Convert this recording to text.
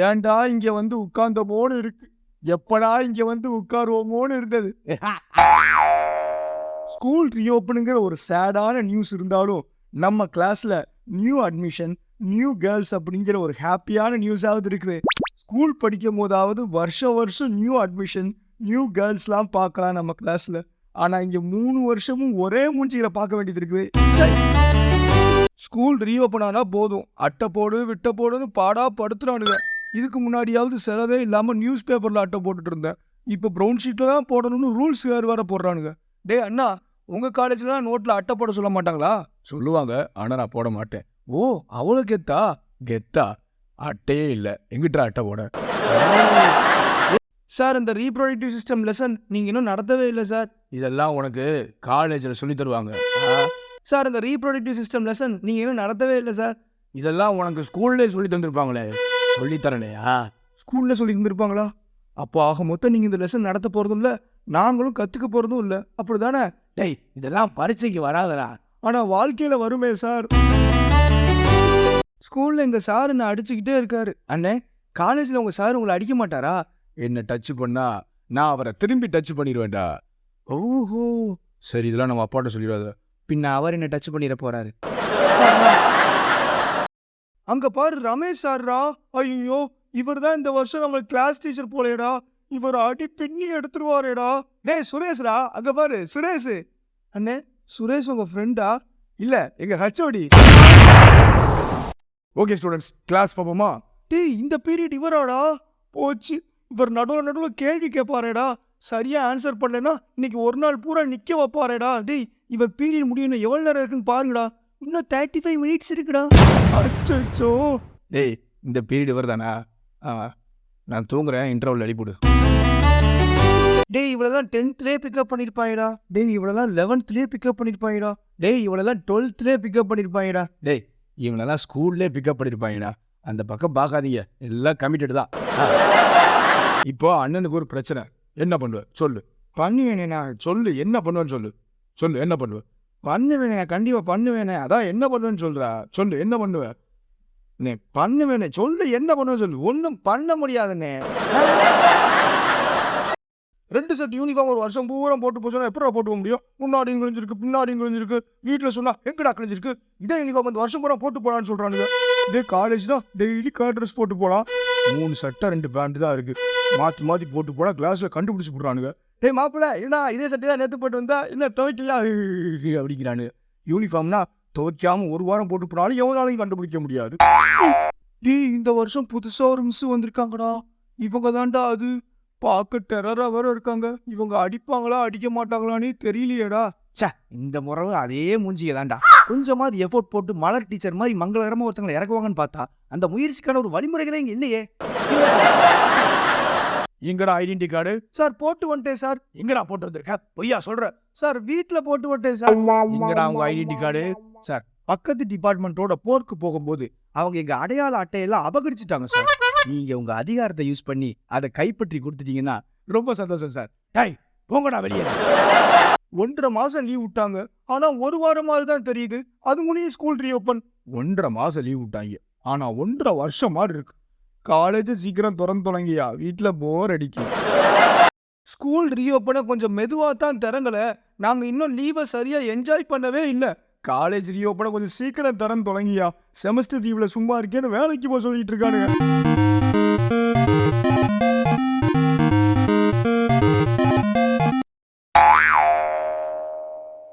ஏன்டா இங்க வந்து உட்கார்ந்தோமோன்னு இருக்கு? எப்படா இங்க வந்து உட்காருவோமோன்னு இருந்தது. ஸ்கூல் ரீஓப்பனுங்கிற ஒரு சேடான நியூஸ் இருந்தாலும் நம்ம கிளாஸ்ல நியூ அட்மிஷன் நியூ கேர்ள்ஸ் அப்படிங்கிற ஒரு ஹாப்பியான நியூஸாவது இருக்குது. ஸ்கூல் படிக்கும் போதாவது வருஷம் வருஷம் நியூ அட்மிஷன் நியூ கேர்ள்ஸ்லாம் பார்க்கலாம் நம்ம கிளாஸ்ல. ஆனா இங்க மூணு வருஷமும் ஒரே மூஞ்சியில பார்க்க வேண்டியது இருக்குது. ஸ்கூல் ரீஓப்பன் ஆனால் போதும். அட்டை போடு விட்ட போடுன்னு பாடா படுத்துறானுங்க. இதுக்கு முன்னாடியாவது செலவே இல்லாம நியூஸ் பேப்பர்ல அட்டை போட்டுட்டு இருந்தேன். இப்போ ப்ரௌன் ஷீட்ல தான் போடணும்னு ரூல்ஸ் வேறு வேற போடுறானுங்க. டேய் அண்ணா உங்க காலேஜ்ல நோட்ல அட்டை போட சொல்ல மாட்டாங்களா? சொல்லுவாங்க ஆனா நான் போட மாட்டேன். ஓ அவ்வளோ கெத்தா? கெத்தா? அட்டையே இல்லை. எங்கிட்ட அட்டை போட? சார் இந்த ரீப்ரொடக்டிவ் சிஸ்டம் லெசன் நீங்க இன்னும் நடத்தவே இல்லை சார். இதெல்லாம் உனக்கு காலேஜில் சொல்லி தருவாங்க. சார் இந்த ரீப்ரொடக்டிவ் சிஸ்டம் லெசன் நீங்க இன்னும் நடத்தவே இல்லை சார். இதெல்லாம் உனக்கு ஸ்கூல்லே சொல்லி தந்திருப்பாங்களே. சொல்லி தரலையா ஸ்கூல்ல சொல்லி தந்திருப்பாங்களா அப்போ ஆக மொத்தம் நீங்க இந்த லெசன் நடத்த போறதும் இல்ல நாங்களும் கத்துக்க போறதும் இல்ல. அப்படிதானே? டேய் இதெல்லாம் பரீட்சைக்கு வராதடா. ஆனா வாழ்க்கையில வருமே சார். ஸ்கூல்ல எங்க சார் என்ன அடிச்சுக்கிட்டே இருக்காரு. அண்ணே காலேஜ்ல உங்க சார் உங்களை அடிக்க மாட்டாரா? என்ன டச் பண்ணா நான் அவரை திரும்பி டச் பண்ணிடுவேன்டா ஓஹோ. சரி இதெல்லாம் நம்ம அப்பாட்ட சொல்லிடாத. பின்ன அவர் என்ன டச் பண்ணிட போறாரு? அங்க பாரு ரமேஷ் சார்ரா. ஐயோ இவர் தான் இந்த வருஷம் நம்ம கிளாஸ் டீச்சர் போலேடா இவர் அடி பின்னி எடுத்துருவாரேடா. டேய் சுரேஷ்டா அங்க பாரு சுரேஷ். அண்ணே சுரேஷ் உங்க ஃப்ரெண்டா இல்ல எங்க ஹச்ஓடி ஓகே ஸ்டூடெண்ட்ஸ் கிளாஸ் பார்ப்போமா டேய் இந்த பீரியட் இவராடா? போச்சு இவர் நடுவில் நடுவில் கேள்வி கேட்பாரேடா சரியா ஆன்சர் பண்ணலனா இன்னைக்கு ஒரு நாள் பூரா நிக்க வைப்பாரேடா. டேய் இவர் பீரியட் முடியணும் எவ்வளவு நேரம் இருக்குன்னு பாருங்கடா. இன்னும் தேர்ட்டி ஃபைவ் மினிட்ஸ் இருக்குடா. அச்சோ டேய் இந்த பீரியட் இவர் தானா ஆ நான் தூங்குறேன் இன்டர்வல் அடிப்படு டேய் இவ்வளோதான் டென்த்லேயே பிக்கப் பண்ணியிருப்பாங்கடா டேய் இவ்வளோலாம் லெவன்த்லேயே பிக்கப் பண்ணியிருப்பாங்கடா டேய் இவ்வளோலாம் டுவெல்த்லேயே பிக்கப் பண்ணியிருப்பாங்கடா டேய் இவங்களெல்லாம் ஸ்கூல்லே பிக்கப் பண்ணியிருப்பாங்கடா அந்த பக்கம் பார்க்காதீங்க. எல்லாம் கமிட்டட் தான். இப்போ அண்ணனுக்கு ஒரு பிரச்சனை. என்ன பண்ணுவ? சொல்லு. பண்ணுவேனே நான் சொல்லு என்ன பண்ணுவேன்னு சொல்லு. சொல்லு என்ன பண்ணுவ? பண்ணுவேனே கண்டிப்பாக பண்ணுவேனே. அதான் என்ன பண்ணுவேன்னு சொல்கிறா சொல்லு என்ன பண்ணுவேன் நே பண்ணுவேனே. சொல்லு என்ன பண்ணுவேன்னு சொல்லு. ஒன்றும் பண்ண முடியாதுண்ணே. ரெண்டு செட் யூனிஃபார்ம் ஒரு வருஷம் பூரா போட்டு போச்சுன்னா எப்படா போட்டு போக முடியும்? முன்னாடியும் கிழிஞ்சிருக்கு பின்னாடியும் கிழிஞ்சிருக்கு வீட்டில் சொன்னால் எங்கடா கிழிஞ்சிருக்கு இதே யூனிஃபார்ம் இந்த வருஷம் பூரா போட்டு போகலான்னு சொல்கிறானுங்க இதே காலேஜ்னா டெய்லி கலர் ட்ரெஸ் போட்டு போகலாம் மூணு சட்டை ரெண்டு பேண்ட் தான் இருக்குது மாற்றி மாற்றி போட்டு போனால் கிளாஸில் கண்டுபிடிச்சி போடுறானுங்க. டேய் மாப்பிள்ள என்னடா இதே சட்டை தான் நேற்று போட்டு வந்தா? என்ன துவைக்கல அப்படிங்கிறானுங்க யூனிஃபார்ம்னா துவைக்காம ஒரு வாரம் போட்டு போனாலும் எவனாலையும் கண்டுபிடிக்க முடியாது. டேய் இந்த வருஷம் புதுசா ஒரு மிஸ் வந்திருக்காங்கடா. இவங்க தான்டா அது. பார்க்க டெரரா வேற இருக்காங்க. இவங்க அடிப்பாங்களா அடிக்க மாட்டாங்களான்னு தெரியலையேடா. ச்சே இந்த முறை அதே தான்டா. கொஞ்சமாவது எஃபோர்ட் போட்டு மலர் டீச்சர் மாதிரி மங்களகரமா ஒருத்தங்களை இறக்குவாங்கன்னு பார்த்தா அந்த முயற்சிக்கான ஒரு வழிமுறைகளே இங்க இல்லையே. எங்கடா ஐடென்டி கார்டு சார் போட்டு வந்துட்டேன் சார். எங்கடா போட்டு வந்திருக்க? பொய்யா சொல்ற. சார் வீட்ல போட்டு வந்துட்டேன் சார். எங்கடா உங்க ஐடென்டி கார்டு சார் பக்கத்து டிபார்ட்மெண்ட்டோட போர்க்கு போகும்போது அவங்க எங்க அடையாள அட்டையெல்லாம் அபகரிச்சுட்டாங்க சார். நீங்க உங்க அதிகாரத்தை யூஸ் பண்ணி அதை கைப்பற்றி கொடுத்துட்டீங்கன்னா ரொம்ப சந்தோஷம் சார். டை போங்கடா வெளியே. ஒன்றரை மாசம் லீவ் விட்டாங்க. ஆனா ஒரு வாரமாவது தான் தெரியுது. அது முடியும் ஸ்கூல் ரீஓப்பன் ஒன்றரை மாசம் லீவ் விட்டாங்க. ஆனா ஒன்றரை வருஷம் மாதிரி இருக்கு. காலேஜ் சீக்கிரம் திறந்து தொடங்கியா? வீட்டில் போர் அடிக்கும். ஸ்கூல் ரீஓப்பனை கொஞ்சம் மெதுவாக தான் திறங்கலை. நாங்கள் இன்னும் லீவை சரியாக என்ஜாய் பண்ணவே இல்லை. காலேஜ் ரீஓப்பனை கொஞ்சம் சீக்கிரம் திறந்து தொடங்கியா? செமஸ்டர் லீவில் சும்மா இருக்கேன்னு வேலைக்கு போக சொல்லிட்டு இருக்கானுங்க.